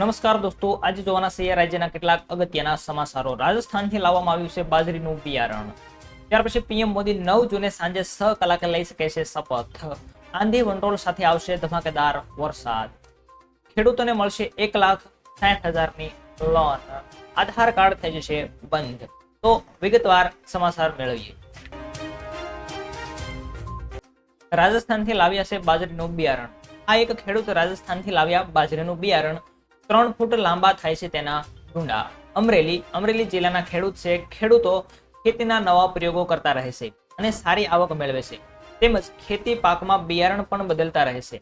નમસ્કાર દોસ્તો, આજે જોવાના છે રાજ્યના કેટલાક અગત્યના સમાચારો. રાજસ્થાનથી લાવવામાં આવ્યું છે બાજરીનું બિયારણ. ત્યાર પછી પીએમ મોદી નવ જૂને સાંજે છ કલાકે લઈ શકે છે શપથ. આંધી વંટોળ સાથે આવશે ધમાકેદાર વરસાદ. ખેડૂતોને મળશે એક લાખ સાઠ હજારની લોન. આધાર કાર્ડ થઈ જશે બંધ. તો વિગતવાર સમાચાર મેળવીએ. રાજસ્થાનથી લાવ્યા છે બાજરીનું બિયારણ. આ એક ખેડૂત રાજસ્થાનથી લાવ્યા બાજરીનું બિયારણ. ત્રણ ફૂટ લાંબા થાય છે તેના ડુંડા અમરેલી અમરેલી જિલ્લાના ખેડૂત છે. ખેડૂતો ખેતીના નવા પ્રયોગો કરતા રહે છે અને સારી આવક મેળવે છે. તેમજ ખેતી પાકમાં બિયારણ પણ બદલતા રહે છે.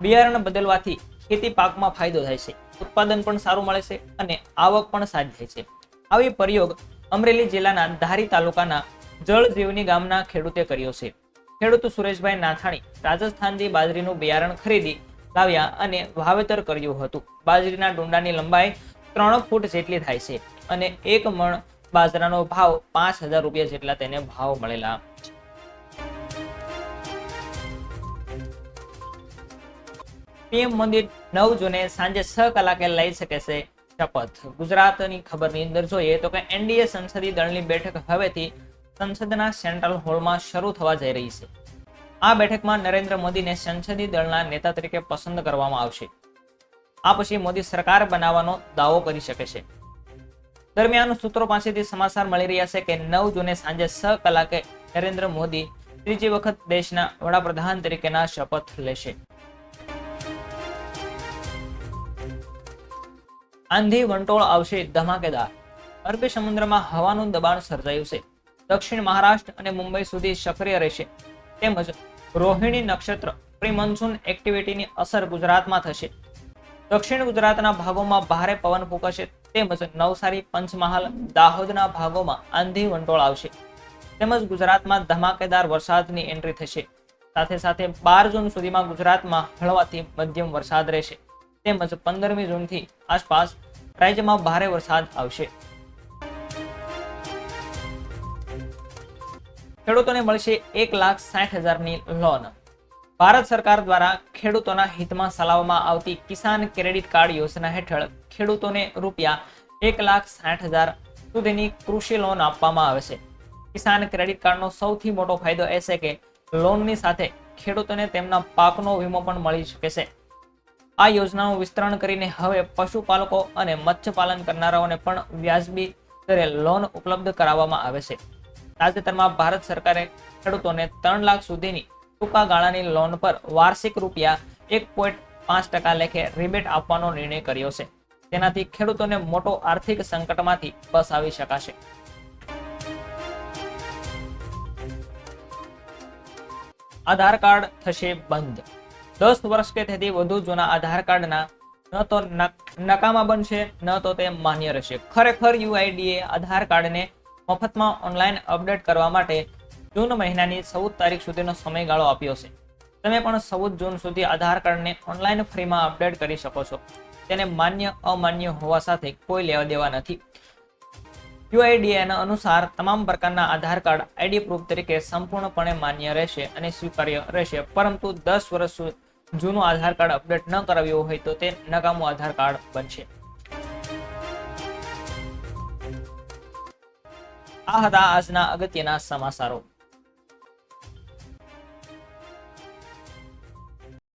બિયારણ બદલવાથી ખેતી પાકમાં ફાયદો થાય છે. ઉત્પાદન પણ સારું મળે છે અને આવક પણ સારી થાય છે. આવી પ્રયોગ અમરેલી જિલ્લાના ધારી તાલુકાના જળજીવની ગામના ખેડૂતે કર્યો છે. ખેડૂત સુરેશભાઈ નાથાણી રાજસ્થાનથી બાજરીનું બિયારણ ખરીદી લાવ્યા અને વાવેતર કર્યું હતું. બાજરીના ડુંડાની લંબાઈ ત્રણ ફૂટ જેટલી થાય છે અને એક મણ બાજરાનો ભાવ પાંચ હજાર રૂપિયા જેટલા તેને ભાવ મળેલા. પીએમ મંદિર નવ જૂને સાંજે છ કલાકે લઈ શકે છે શપથ. ગુજરાતની ખબરની અંદર જોઈએ તો કે એનડીએ સંસદીય દળની બેઠક હવેથી સંસદના સેન્ટ્રલ હોલમાં શરૂ થવા જઈ રહી છે. આ બેઠકમાં નરેન્દ્ર મોદીને સંસદીય દળના નેતા તરીકે પસંદ કરવામાં આવશે. આ પછી મોદી સરકાર બનાવવાનો દાવો કરી શકે છે. દરમિયાન સૂત્રો પાસેથી સમાચાર મળી રહ્યા છે કે નવ જૂને સાંજે છ કલાકે નરેન્દ્ર મોદી ત્રીજી વખત દેશના વડાપ્રધાન તરીકેના શપથ લેશે. આંધી વંટોળ આવશે ધમાકેદાર. અરબી સમુદ્રમાં હવાનું દબાણ સર્જાયું છે. દક્ષિણ મહારાષ્ટ્ર અને મુંબઈ સુધી સક્રિય રહેશે. તેમજ રોહિણી નક્ષત્ર પ્રી એક્ટિવિટીની અસર ગુજરાતમાં થશે. દક્ષિણ ગુજરાતના ભાગોમાં ભારે પવન ફૂંકાશે, તેમજ નવસારી, પંચમહાલ, દાહોદના ભાગોમાં આંધી વંટોળ આવશે. તેમજ ગુજરાતમાં ધમાકેદાર વરસાદની એન્ટ્રી થશે. સાથે સાથે બાર જૂન સુધીમાં ગુજરાતમાં હળવાથી મધ્યમ વરસાદ રહેશે. તેમજ પંદરમી જૂનથી આસપાસ રાજ્યમાં ભારે વરસાદ આવશે. ખેડૂતોને મળશે એક લાખ સાઠ હજારની લોન ભારત સરકાર દ્વારા ખેડૂતોના હિતમાં ચલાવવામાં આવતી કિસાન ક્રેડિટ કાર્ડ યોજના હેઠળ ખેડૂતોને રૂપિયા એક લાખ સાઠ હજાર સુધીની કૃષિ લોન આપવામાં આવે છે. કિસાન ક્રેડિટ કાર્ડનો સૌથી મોટો ફાયદો એ છે કે લોનની સાથે ખેડૂતોને તેમના પાકનો વીમો પણ મળી શકે છે. આ યોજનાનું વિસ્તરણ કરીને હવે પશુપાલકો અને મત્સ્યપાલન કરનારાઓને પણ વ્યાજબી દરે લોન ઉપલબ્ધ કરાવવામાં આવે છે. તાજેતરમાં ભારત સરકારે ખેડૂતોને ત્રણ લાખ સુધીની ટૂંકા ગાળાની લોન પર વાર્ષિક રૂપિયા એક પોઈન્ટ પાંચ ટકા લેખે રિબેટ આપવાનો નિર્ણય કર્યો છે. તેનાથી ખેડૂતોને મોટો આર્થિક સંકટમાંથી બસાવી શકાશે. આધાર કાર્ડ થશે બંધ. દસ વર્ષ કે તેથી વધુ જૂના આધાર કાર્ડના ન તો નકામા બનશે, ન તો તે માન્ય રહેશે. ખરેખર યુઆઈડીએ આધાર કાર્ડને મફતમાં ઓનલાઈન અપડેટ કરવા માટે જૂન મહિનાની ચૌદ તારીખ સુધીનો સમયગાળો આપ્યો છે. તમે પણ ચૌદ જૂન સુધી આધાર કાર્ડને ઓનલાઈન ફ્રીમાં અપડેટ કરી શકો છો. તેને માન્ય, અમાન્ય હોવા સાથે કોઈ લેવા દેવા નથી. યુઆઈડીએના અનુસાર તમામ પ્રકારના આધાર કાર્ડ આઈડી પ્રૂફ તરીકે સંપૂર્ણપણે માન્ય રહેશે અને સ્વીકાર્ય રહેશે. પરંતુ દસ વર્ષ જૂનું આધાર કાર્ડ અપડેટ ન કરાવ્યું હોય તો તે નકામું આધાર કાર્ડ બનશે. આ હતા આજના અગત્યના સમાચારો.